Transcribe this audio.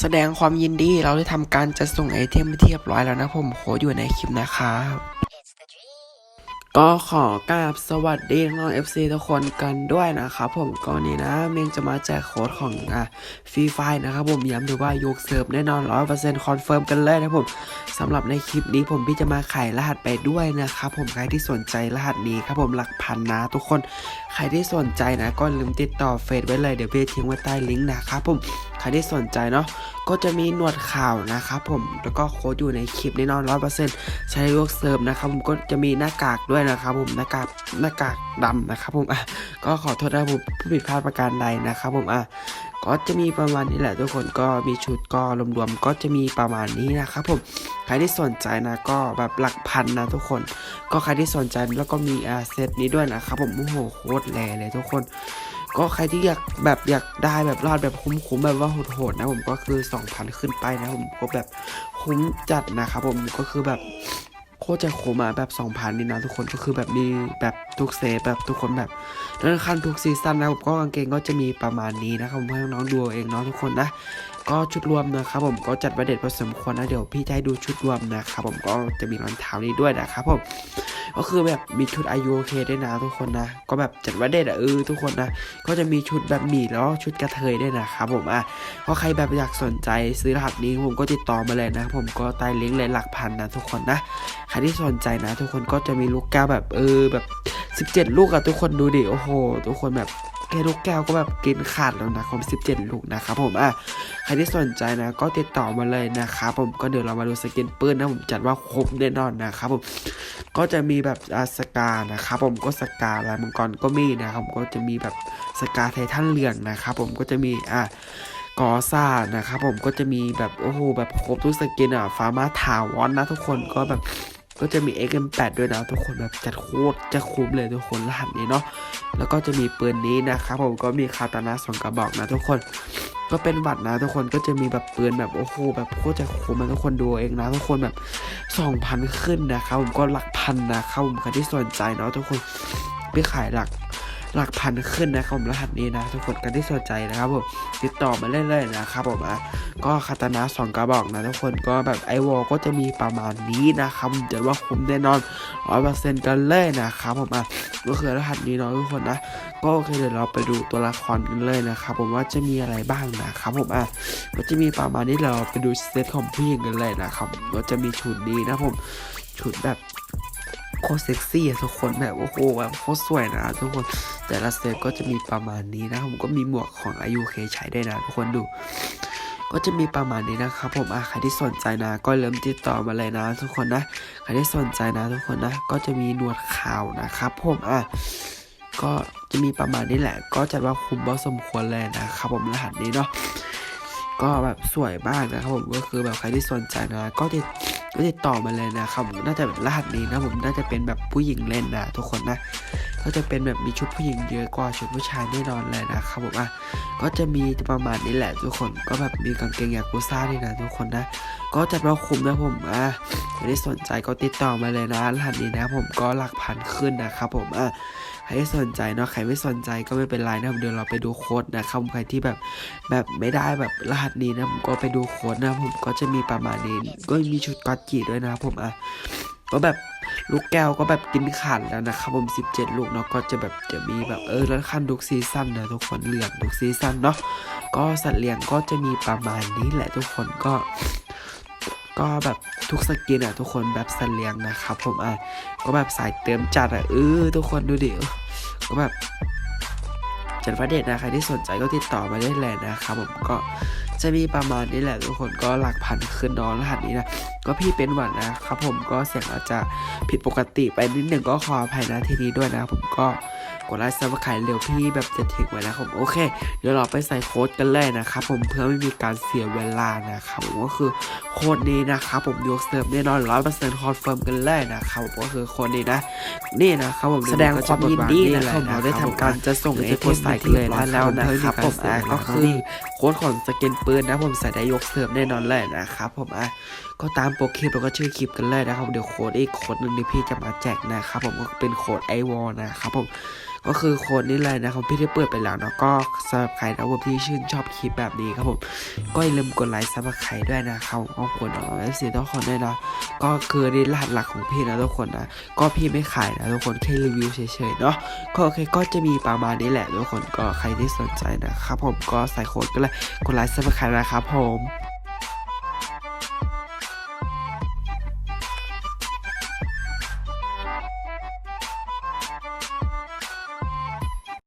แสดงความยินดีเราได้ทำการจัดส่งไอเทมไปที่เรียบร้อยแล้วนะผมโคดอยู่ในคลิปนะครับก็ขอกราบสวัสดีน้อง FC ทุกคนกันด้วยนะครับผมก่อนนี้นะเมงจะมาแจกโค้ดของอะฟรีไฟนะครับผมย้ำเลยว่ายกเซิร์ฟแน่นอน 100%คอนเฟิร์มกันเลยนะผมสำหรับในคลิปนี้ผมพี่จะมาไขรหัสไปด้วยนะครับผมใครที่สนใจรหัสนี้ครับผมหลักพันนะทุกคน ใครที่สนใจนะก็ลืมติดต่อเฟซไว้เลยเดี๋ยวพี่ทิ้งไว้ใต้ลิงก์นะครับผม ใครที่สนใจเนาะก็จะมีหนวดข่าวนะครับผมแล้วก็โค้ดอยู่ในคลิปแน่นอน100%ใช้ยกเซิร์ฟนะครับผมก็จะมีหน้ากากด้วยนะครับผมหน้ากากหน้ากากดำนะครับผมอะก็ขอโทษนะผมผู้ผิดพลาดประการใดนะครับผมอะก็จะมีประมาณนี้แหละทุกคนก็มีชุดก็รวมๆก็จะมีประมาณนี้นะครับผมใครที่สนใจนะก็แบบหลักพันนะทุกคน ก็ใครที่สนใจแล้วก็มีอาเซตนี้ด้วยนะครับผมโอ้โหโคตรแรเลยทุกคน ก็ใครที่อยากแบบอยากได้แบบรอดแบบคุ้มๆแบบว่าโหดๆนะผมก็คือ 2,000 ขึ้นไปนะผมก็แบบคุ้มจัดนะครับผมก็คือแบบโคตรจะคุ้มอะแบบ2,000นี่นะทุกคนก็คือแบบมีแบบทุกเซฟแบบทุกคนแบบแล้วขั้นทุกซีซั่นนะผมก็กางเกงก็จะมีประมาณนี้นะครับผมให้น้องดูเองเนาะทุกคนนะ ก็ชุดรวมนะครับผมก็จัดไว้เด็ดพอสมควรนะเดี๋ยวพี่จะให้ดูชุดรวมนะครับผมก็จะมีรองเท้านี้ด้วยนะครับผมก็คือแบบมีชุดอายุโอเคด้วยนะทุกคนนะ ก็แบบจัดไว่าเด็ดอะเออทุกคนนะก็จะมีชุดแบบหมี่แล้วชุดกระเทยด้วยนะครับผมอะก็ใครแบบอยากสนใจซื้อรหัสนี้ผมก็ติดต่อมาเลยนะ ผมก็ใต้ลิงก์เลยหลักพันนะทุกคนนะใครที่สนใจนะ ทุกคนก็จะมีลูกแก้วแบบเออแบบ 17 ลูกอะทุกคนดูดิโอ้โห ทุกคนแบบ แค่ลูกแก้วก็แบบกินขาดแล้วนะผม17 ลูกนะครับผมอะใครที่สนใจนะก็ติดต่อมาเลยนะครับผมก็เดี๋ยวเรามาดูสกินปืนนะผมจัดว่าครบแน่นอนนะครับผมก็จะมีแบบอาสกานะครับผมก็สกาลายมังกรก็มีนะครับก็จะมีแบบสกาไททันเหลืองนะครับผมก็จะมีอะกอซ่านะครับผมก็จะมีแบบโอ้โหแบบครบทุกสกินอะฟาร์มาถาวรนะทุกคนก็แบบ ก็จะมี XM8 ด้วยนะทุกคนแบบจัดโคตรจะคุ้มเลยทุกคนรหัสนี้เนาะแล้วก็จะมีปืนนี้นะครับผมก็มีคาตานะสองกระบอกนะทุกคนก็เป็นบัตรนะทุกคนก็จะมีแบบปืนแบบโอ้โหแบบโคตรจะคุ้มนะทุกคนดูเองนะทุกคนแบบ 2,000 ขึ้นนะครับผมก็หลักพันนะครับผมใครที่สนใจเนาะทุกคนไปขายหลัก หลักพันขึ้นนะครับผมรหัสนี้นะ ทุกคนกันที่สนใจนะครับผมติดต่อมาเรื่อยๆนะครับผมอะก็คาตานะสองกระบอกนะทุกคนก็แบบไอวอลก็จะมีประมาณนี้นะครับผมจะว่าคุ้มแน่นอนร้อยเปอร์เซ็นต์กันเลยนะครับผมอะก็คือรหัสนี้เนาะทุกคนนะก็โอเคเดี๋ยวเราไปดูตัวละครกันเลยนะครับผมว่าจะมีอะไรบ้างนะครับผมอะก็จะมีประมาณนี้เราไปดูเซตของผู้หญิงกันเลยนะครับก็จะมีชุดนี้นะผมชุดแบบ โคตรเซ็กซี่อะทุกคนแบบโอ้โหแบบโคตรสวยนะทุกคนแต่ละเซตก็จะมีประมาณนี้นะผมก็มีหมวกของอายุเคใช้ได้นะทุกคนดู ก็จะมีประมาณนี้นะครับผมอะใครที่สนใจนะ ก็เริ่มติดต่อมาเลยนะ ทุกคนนะใครที่สนใจนะ ทุกคนนะ ก็จะมีหนวดขาวนะครับผมอะก็จะมีประมาณนี้แหละ ก็จัดว่าคุ้มพอสมควรเลยนะครับผมรหัสนี้เนาะก็แบบสวยมากนะครับผมก็คือแบบใครที่สนใจนะ ก็ติด ก็ติดต่อมาเลยนะครับผมน่าจะเป็นรหัสนี้นะผมน่าจะเป็นแบบผู้หญิงเล่นนะทุกคนนะก็จะเป็นแบบมีชุดผู้หญิงเยอะกว่าชุดผู้ชายแน่นอนเลยนะครับผมอะก็จะมีประมาณนี้แหละทุกคนก็แบบมีกางเกงยากุซ่าด้วยนะทุกคนนะ ก็จะเราคุมนะผมอะใครที่สนใจก็ติดต่อมาเลยนะรหัสนี้นะผมก็หลักพันขึ้นนะครับผมอะ ครสนใจเนาะใครไม่สนใจก็ไม่เป็นไรนะผมเดี๋ยวเราไปดูโค้ดนะครับใครที่แบบแบบไม่ได้แบบรหัสนี้นะผมก็ไปดูโค้ดนะผมก็จะมีประมาณนี้ก็มีชุดกัดจีด้วยนะครับผมอะก็แบบลูกแก้วก็แบบกินขาดแล้วนะครับผม 17 ลูกเนาะก็จะแบบจะมีแบบเออแล้วขั้นทุกซีซั่นนะทุกคนเหลืองทุกซีซั่นเนาะก็สัตว์เลี้ยงก็จะมีประมาณนี้แหละทุกคนก็ ก็แบบทุกสกินอะทุกคนแบบสเลียงนะครับผมอะก็แบบสายเติมจัดอะเออทุกคนดูดิก็แบบจัดประเด็นนะใครที่สนใจก็ติดต่อมาได้เลยนะครับผมก็จะมีประมาณนี้แหละทุกคนก็หลักพันขึ้นเนอนรหัสนี้นะก็พี่เป็นหวัดนะครับผมก็เสียงอาจจะผิดปกติไปนิดหนึ่งก็ขออภัยนะทีนี้ด้วยนะผมก็ กดไลค์ซับสไครต์เร็วพี่แบบจะถึงไว้นะครับผมโอเค เดี๋ยวเราไปใส่โค้ดกันเลยนะครับผมเพื่อไม่มีการเสียเวลานะครับผมก็คือโค้ดนี้นะครับผมยกเซิร์ฟแน่นอนร้อยเปอร์เซ็นต์คอนเฟิร์มกันเลยนะครับผมก็คือโค้ดนี้นะนี่นะครับผมแสดงความยินดีนะครับเราได้ทำการจะส่งไอโค้ดใส่กันเลยนะแล้วนะครับผมอะก็คือโค้ดของสเกินปืนนะผมใส่ได้ยกเซิร์ฟแน่นอนเลยนะครับผมอะก็ตามโปรคลิปแล้วก็ชื่อคลิปกันเลยนะครับเดี๋ยวโค้ดอีกโค้ดหนึ่งที่พี่จะมาแจกนะครับผมก็เป็นโค้ดไอวอลนะครับผม ก็คือโค้ดนี่เลยนะครับพี่ได้เปิดไปแล้วเนาะก็สำหรับใครนะผมที่ชื่นชอบคลิปแบบนี้ครับผมก็อย่าลืมกดไลค์ซับสไครด้วยนะครับขอบคุณน้องเอฟซีทุกคนด้วยนะก็คือนี่รหัสหลักของพี่นะทุกคนนะก็พี่ไม่ขายนะทุกคนแค่รีวิวเฉยๆเนาะก็โอเคก็จะมีประมาณนี้แหละทุกคนก็ใครที่สนใจนะครับผมก็ใส่โค้ดก็เลยกดไลค์ซับสไครนะครับผม